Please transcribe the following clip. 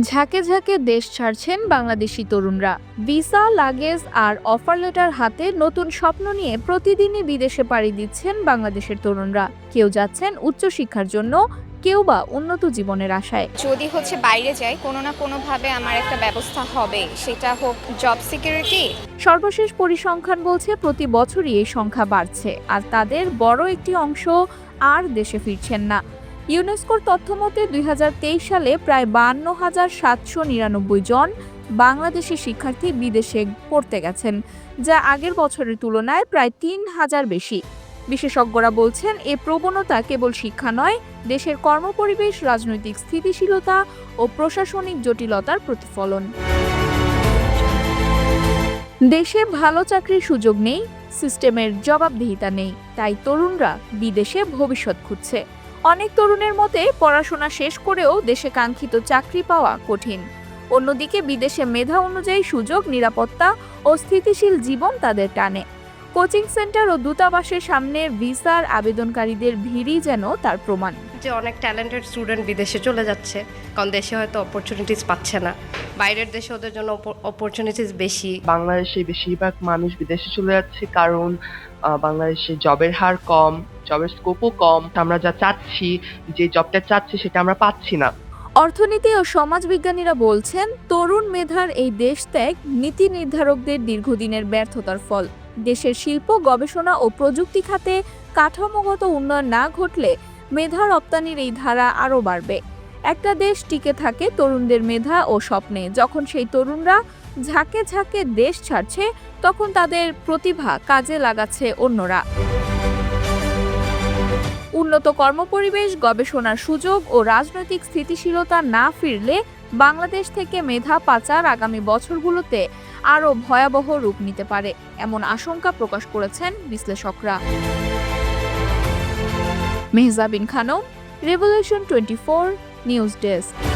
ঝাঁকে ঝাঁকে দেশ ছাড়ছেন বাংলাদেশি তরুণরা। ভিসা লাগেজ আর অফার লেটার হাতে নতুন স্বপ্ন নিয়ে প্রতিদিনই বিদেশে পাড়ি দিচ্ছেন বাংলাদেশের তরুণরা। কেউ যাচ্ছেন উচ্চশিক্ষার জন্য কেউ বা উন্নত জীবনের আশায়। যদি হচ্ছে বাইরে যাই কোনো না কোনোভাবে আমার একটা ব্যবস্থা হবে সেটা হোক জব সিকিউরিটি সর্বশেষ পরিসংখ্যান বলছে প্রতি বছরই এই সংখ্যা বাড়ছে আর তাদের বড় একটি অংশ আর দেশে ফিরছেন না। ইউনেস্কোর তথ্যমতে, দুই হাজার তেইশ সালে প্রায় বান্ন হাজার সাতশো নিরানব্বই জন বাংলাদেশি শিক্ষার্থী বিদেশে পড়তে গেছেন, যা আগের বছরের তুলনায় প্রায় তিন হাজার বেশি। বিশেষজ্ঞরা বলছেন, এ প্রবণতা কেবল শিক্ষা নয়, দেশের কর্মপরিবেশ, রাজনৈতিক স্থিতিশীলতা ও প্রশাসনিক জটিলতার প্রতিফলন। দেশে ভালো চাকরির সুযোগ নেই, সিস্টেমের জবাবদিহিতা নেই, তাই তরুণরা বিদেশে ভবিষ্যৎ খুঁজছে। অনেক তরুণের মতে পড়াশোনা শেষ করেও দেশে কাঙ্ক্ষিত চাকরি পাওয়া কঠিন। অন্যদিকে বিদেশে মেধা অনুযায়ী সুযোগ, নিরাপত্তা ও স্থিতিশীল জীবন তাদের টানে। কোচিং সেন্টার ও দূতাবাসের সামনে ভিসার আবেদনকারীদের ভিড়ই যেন তার প্রমাণ। যে অনেক ট্যালেন্টেড স্টুডেন্ট বিদেশে চলে যাচ্ছে কারণ দেশে হয়তো অপরচুনিটিস পাচ্ছে না। বাইরের দেশে ওদের জন্য অপরচুনিটিস বেশি। বাংলাদেশে বেশিরভাগ মানুষ বিদেশে চলে যাচ্ছে কারণ বাংলাদেশে জবের হার কম জবের স্কোপও কম। আমরা যা চাচ্ছি যে জবটা চাচ্ছি সেটা আমরা পাচ্ছি না। অর্থনীতি ও সমাজবিজ্ঞানীরা বলছেন তরুণ মেধার এই দেশ ত্যাগ নীতি নির্ধারকদের দীর্ঘদিনের ব্যর্থতার ফল। দেশের শিল্প, গবেষণা ও প্রযুক্তি খাতে কাঠামোগত উন্নয়ন না ঘটলে মেধা রপ্তানির এই ধারা আরও বাড়বে। একটা দেশ টিকে থাকে তরুণদের মেধা ও স্বপ্নে। যখন সেই তরুণরা ঝাঁকে ঝাঁকে দেশ ছাড়ছে, তখন তাদের প্রতিভা কাজে লাগাচ্ছে অন্যরা। উন্নত কর্মপরিবেশ, গবেষণার সুযোগ ও রাজনৈতিক স্থিতিশীলতা না ফিরলে বাংলাদেশ থেকে মেধা পাচার আগামী বছরগুলোতে আরও ভয়াবহ রূপ নিতে পারে, এমন আশঙ্কা প্রকাশ করেছেন বিশ্লেষকরা। Mehjabin Khanam, revolution twenty four, news desk.